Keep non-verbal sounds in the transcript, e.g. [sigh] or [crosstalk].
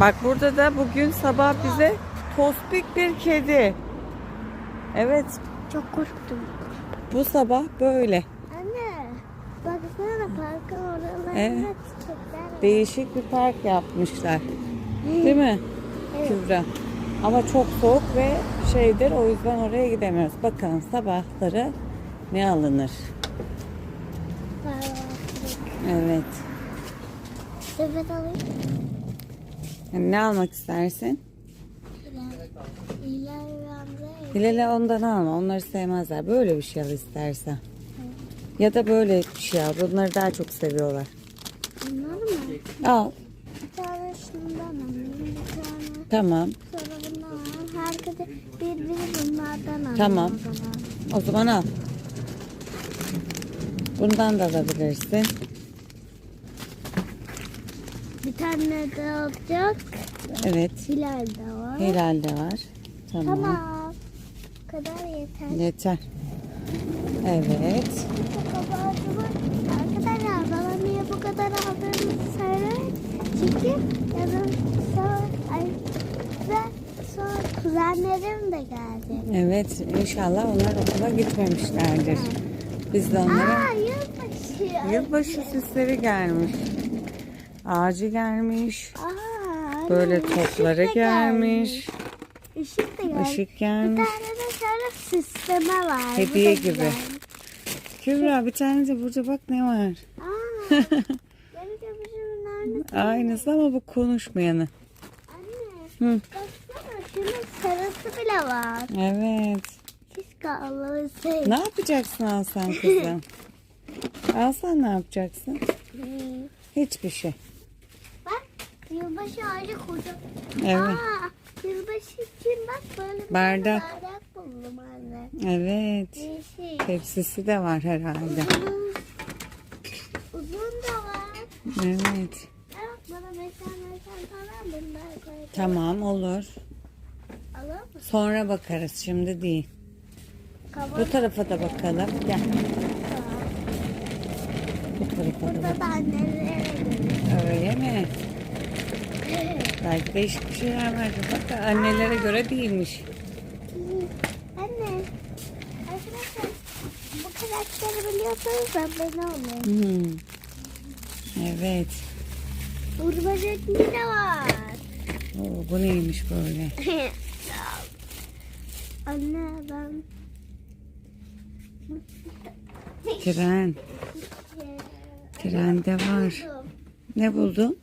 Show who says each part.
Speaker 1: Bak burada da bugün sabah bize tospik bir kedi. Evet
Speaker 2: Çok korktum.
Speaker 1: bu sabah böyle.
Speaker 2: Anne. Baksana parkın oralarında
Speaker 1: Evet.
Speaker 2: çiçekler var.
Speaker 1: Değişik bir park yapmışlar. Değil mi
Speaker 2: Evet.
Speaker 1: Kübra? Ama çok soğuk ve şeydir o yüzden oraya gidemiyoruz. Bakalım sabahları ne alınır? Evet.
Speaker 2: Evet alayım.
Speaker 1: Yani ne almak istersin? Hilal'e ondan alma. Onları sevmezler. Böyle bir şey al istersen. Ya da böyle bir şey al. Bunları daha çok seviyorlar.
Speaker 2: Bunlar mı?
Speaker 1: Al.
Speaker 2: Bir tane şundan. Bir tane
Speaker 1: Tamam.
Speaker 2: sonra bundan alayım. Herkese bir bir bunlardan alayım
Speaker 1: Tamam.
Speaker 2: o zaman.
Speaker 1: O zaman al. Bundan da alabilirsin.
Speaker 2: Bir tane de olacak.
Speaker 1: Evet.
Speaker 2: Hilal de var.
Speaker 1: Hilal de var. Tamam.
Speaker 2: Tamam. Bu kadar yeter.
Speaker 1: Yeter. Evet.
Speaker 2: Arkadaşlar bana niye bu kadar aldığını söyleyin. Çünkü yarın sonra, ay, sonra kuzenlerim de geldi.
Speaker 1: Evet. İnşallah onlar okula gitmemişlerdir. Biz de onlara
Speaker 2: Aa yılbaşı.
Speaker 1: yılbaşı süsleri gelmiş. Ağacı gelmiş.
Speaker 2: Aa,
Speaker 1: Böyle topları
Speaker 2: da
Speaker 1: gelmiş.
Speaker 2: Işık da gelmiş.
Speaker 1: Işık
Speaker 2: Bir
Speaker 1: gelmiş.
Speaker 2: tane de şöyle süsleme var.
Speaker 1: Hediye
Speaker 2: güzel.
Speaker 1: gibi. Kübra bir tane de burada bak ne var.
Speaker 2: Aa. [laughs]
Speaker 1: Aynısı ama bu konuşmayanı.
Speaker 2: Anne.
Speaker 1: Hı.
Speaker 2: Baksana şunun sarısı bile var.
Speaker 1: Evet.
Speaker 2: Keşke alırsaydım.
Speaker 1: Ne yapacaksın Alsan kızım? [laughs] Alsan ne yapacaksın? Hiçbir şey.
Speaker 2: Yılbaşı ağacı koca.
Speaker 1: Evet.
Speaker 2: Aa, yılbaşı için bak böyle bir
Speaker 1: Bardak.
Speaker 2: buldum anne.
Speaker 1: Evet.
Speaker 2: Değişik.
Speaker 1: Tepsisi de var herhalde.
Speaker 2: Uzun, uzun da var.
Speaker 1: Evet.
Speaker 2: Bana falan bunlar.
Speaker 1: Tamam olur.
Speaker 2: Alır mısın?
Speaker 1: Sonra bakarız şimdi değil.
Speaker 2: Kabak
Speaker 1: Bu tarafa da bakalım. Gel. Bu tarafa da
Speaker 2: Burada
Speaker 1: bak.
Speaker 2: da
Speaker 1: Öyle mi? Belki değişik bir şeyler var. Bak annelere göre değilmiş.
Speaker 2: Anne. Arkadaşlar bu karakteri biliyorsanız abone olun.
Speaker 1: Hmm. Evet.
Speaker 2: Urma şekli de var.
Speaker 1: Oo, bu neymiş böyle? [laughs]
Speaker 2: Anne ben
Speaker 1: Tren. Trende var. Ne buldun?